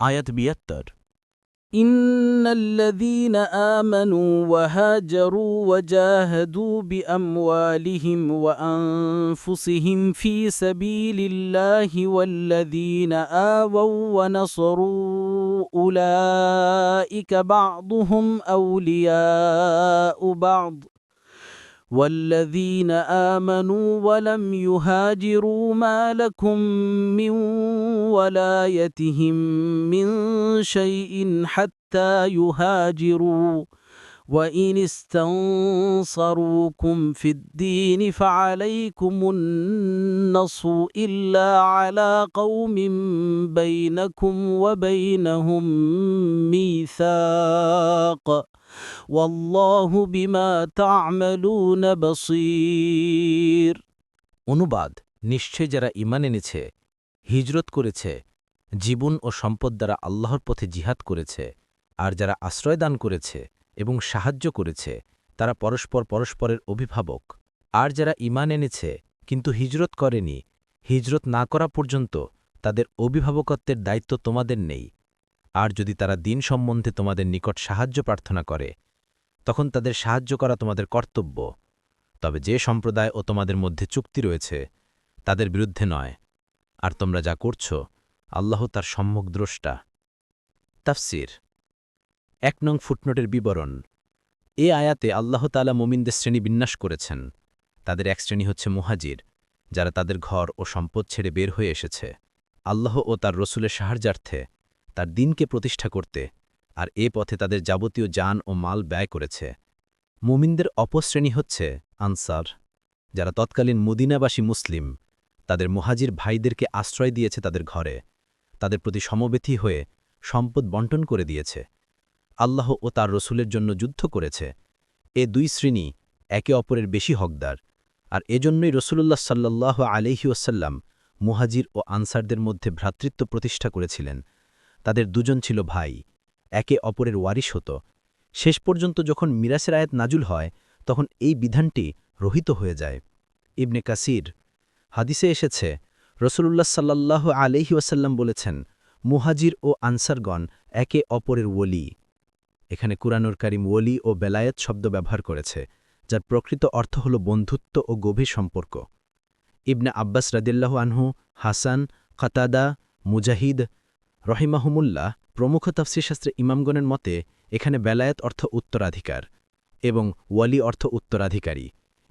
আয়াত বিয়াত্তর إن الذين آمنوا وهاجروا وجاهدوا بأموالهم وأنفسهم في سبيل الله والذين آووا ونصروا أولئك بعضهم أولياء بعض والذين آمنوا ولم يهاجروا ما لكم من ولايتهم من شيء حتى يهاجروا وإن استنصروكم في الدين فعليكم النصر إلا على قوم بينكم وبينهم ميثاق والله بما تعملون بصير অনুবাদ নিশ্চয় যারা ইমান এনেছে হিজরত করেছে জীবন ও সম্পদ দ্বারা আল্লাহর পথে জিহাদ করেছে আর যারা আশ্রয় দান করেছে এবং সাহায্য করেছে, তারা পরস্পর পরস্পরের অভিভাবক। আর যারা ইমান এনেছে, কিন্তু হিজরত করেনি, হিজরত না করা পর্যন্ত তাদের অভিভাবকত্বের দায়িত্ব তোমাদের নেই। আর যদি তারা দিন সম্বন্ধে তোমাদের নিকট সাহায্য প্রার্থনা করে, তখন তাদের সাহায্য করা তোমাদের কর্তব্য। তবে যে সম্প্রদায় ও তোমাদের মধ্যে চুক্তি রয়েছে, তাদের বিরুদ্ধে নয়। আর তোমরা যা করছ, আল্লাহ তার সম্মুখ দ্রষ্টা। তাফসির। এক নং ফুটনোটের বিবরণ। এ আয়াতে আল্লাহ তালা মোমিনদের শ্রেণি বিন্যাস করেছেন। তাদের এক শ্রেণি হচ্ছে মুহাজির, যারা তাদের ঘর ও সম্পদ ছেড়ে বের হয়ে এসেছে। আল্লাহ ও তার রসুলের সাহায্যার্থে তার দিনকে প্রতিষ্ঠা করতে আর এ পথে তাদের যাবতীয় যান ও মাল ব্যয় করেছে। মুমিনদের অপশ্রেণী হচ্ছে আনসার, যারা তৎকালীন মদিনাবাসী মুসলিম। তাদের মুহাজির ভাইদেরকে আশ্রয় দিয়েছে তাদের ঘরে। তাদের প্রতি সমবেথী হয়ে সম্পদ বন্টন করে দিয়েছে। আল্লাহ ও তার রসুলের জন্য যুদ্ধ করেছে। এ দুই শ্রেণি একে অপরের বেশি হকদার। আর এজন্যই রসুলুল্লাহ সাল্লাহ আলহি ওসাল্লাম মুহাজির ও আনসারদের মধ্যে ভ্রাতৃত্ব প্রতিষ্ঠা করেছিলেন। তাদের দুজন ছিল ভাই, একে অপরের ওয়ারিশ হতো। শেষ পর্যন্ত যখন মিরাসের আয়াত নাজুল হয়, তখন এই বিধানটি রহিত হয়ে যায়। ইবনে কাসির, হাদিসে এসেছে, রসুলুল্লাহ সাল্লাহ আলহি ওয়াসাল্লাম বলেছেন, মুহাজির ও আনসারগণ একে অপরের ওলি। এখানে কুরানুর কারিম ওলি ও বেলায়েত শব্দ ব্যবহার করেছে, যার প্রকৃত অর্থ হল বন্ধুত্ব ও গভীর সম্পর্ক। ইবনে আব্বাস রাদিল্লাহ আনহু, হাসান, কাতাদা, মুজাহিদ রহিমাহমুল্লাহ প্রমুখ তাফসিরশাস্ত্রে ইমামগণের মতে, এখানে বেলায়েত অর্থ উত্তরাধিকার এবং ওয়ালি অর্থ উত্তরাধিকারী।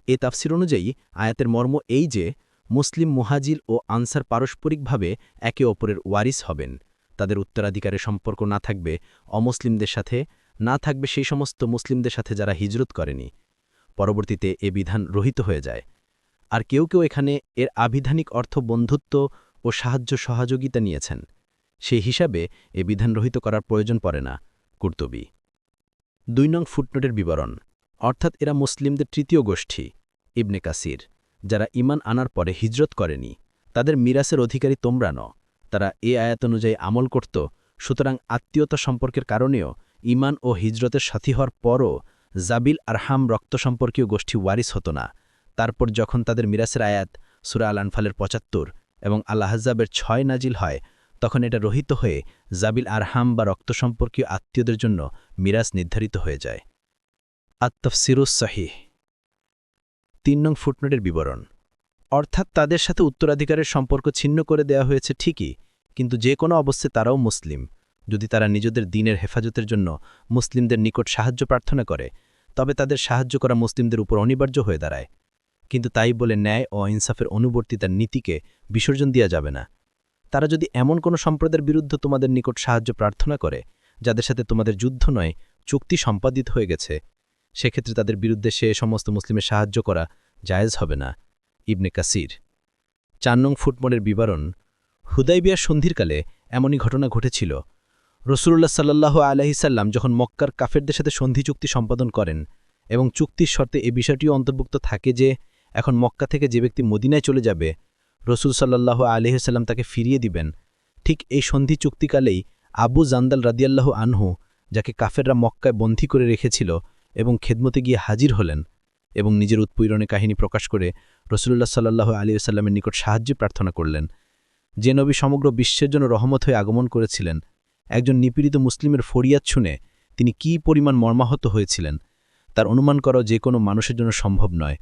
এ তাফসির অনুযায়ী আয়াতের মর্ম এই যে, মুসলিম মুহাজির ও আনসার পারস্পরিকভাবে একে অপরের ওয়ারিস হবেন। তাদের উত্তরাধিকারের সম্পর্ক না থাকবে, অমুসলিমদের সাথে না থাকবে সেই সমস্ত মুসলিমদের সাথে যারা হিজরত করেনি। পরবর্তীতে এ বিধান রহিত হয়ে যায়। আর কেউ কেউ এখানে এর আবিধানিক অর্থ বন্ধুত্ব ও সাহায্য সহযোগিতা নিয়েছেন। সেই হিসাবে এ বিধান রহিত করার প্রয়োজন পড়ে না, কুর্তবী। দুই নং ফুটনোটের বিবরণ। অর্থাৎ এরা মুসলিমদের তৃতীয় গোষ্ঠী, ইবনে কাসির, যারা ইমান আনার পরে হিজরত করেনি। তাদের মিরাসের অধিকারী তোমরা ন তারা এ আয়াত অনুযায়ী আমল করত, সুতরাং আত্মীয়তা সম্পর্কের কারণেও ইমান ও হিজরতের সাথী হওয়ার পরও জাবিল আর হাম রক্ত সম্পর্কীয় গোষ্ঠী ওয়ারিস হতো না। তারপর যখন তাদের মিরাসের আয়াত সুরা আল আনফালের পঁচাত্তর এবং আল্লাহজাবের ছয় নাজিল হয়, তখন এটা রহিত হয়ে জাবিল আরহাম বা রক্ত সম্পর্কীয় আত্মীয়দের জন্য মিরাজ নির্ধারিত হয়ে যায়। আত্তফসিরুস সাহিহ। তিন নং ফুটনোটের বিবরণ। অর্থাৎ তাদের সাথে উত্তরাধিকারের সম্পর্ক ছিন্ন করে দেয়া হয়েছে ঠিকই, কিন্তু যে কোনো অবস্থায় তারাও মুসলিম। যদি তারা নিজেদের দিনের হেফাজতের জন্য মুসলিমদের নিকট সাহায্য প্রার্থনা করে, তবে তাদের সাহায্য করা মুসলিমদের উপর অনিবার্য হয়ে দাঁড়ায়। কিন্তু তাই বলে ন্যায় ও ইনসাফের অনুবর্তিতার নীতিকে বিসর্জন দেওয়া যাবে না। তারা যদি এমন কোনো সম্প্রদায়ের বিরুদ্ধে তোমাদের নিকট সাহায্য প্রার্থনা করে, যাদের সাথে তোমাদের যুদ্ধ নয়, চুক্তি সম্পাদিত হয়ে গেছে, সেক্ষেত্রে তাদের বিরুদ্ধে সে সমস্ত মুসলিমের সাহায্য করা জায়েজ হবে না। ইবনে কাসির। চার নং ফুটমলের বিবরণ। হুদাইবিয়ার সন্ধিরকালে এমনই ঘটনা ঘটেছিল। রসুল্লাহ সাল্লাহ আলহিসাল্লাম যখন মক্কার কাফেরদের সাথে সন্ধি চুক্তি সম্পাদন করেন এবং চুক্তির শর্তে এ বিষয়টিও অন্তর্ভুক্ত থাকে যে এখন মক্কা থেকে যে ব্যক্তি মদিনায় চলে যাবে, রসুল সাল্লাহ আলহিসাল্লাম তাকে ফিরিয়ে দিবেন। ঠিক এই সন্ধি চুক্তিকালেই আবু জান্দাল রাদিয়াল্লাহ আনহু, যাকে কাফেররা মক্কায় বন্দী করে রেখেছিল এবং খেদমতে গিয়ে হাজির হলেন এবং নিজের উৎপীড়নে কাহিনী প্রকাশ করে রসুল্লাহ সাল্লাহ আলিউসাল্লামের নিকট সাহায্য প্রার্থনা করলেন। যে নবী সমগ্র বিশ্বের জন্য রহমত হয়ে আগমন করেছিলেন একজন নিপীড়িত মুসলিমের ফরিয়াদ শুনে তিনি কি পরিমাণ মর্মাহত হয়েছিলেন, তার অনুমান করা যে কোনো মানুষের জন্য সম্ভব নয়।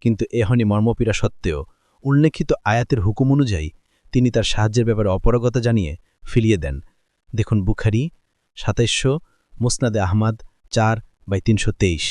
কিন্তু এহনি মর্মপীড়া সত্ত্বেও উল্লেখিত আয়াতের হুকুম অনুযায়ী তিনি তার সাহায্যের ব্যাপারে অপরগতা জানিয়ে ফিরিয়ে দেন। দেখুন বুখারি সাতাইশশো, মুসনাদে আহমাদ চার বাই তিনশো তেইশ।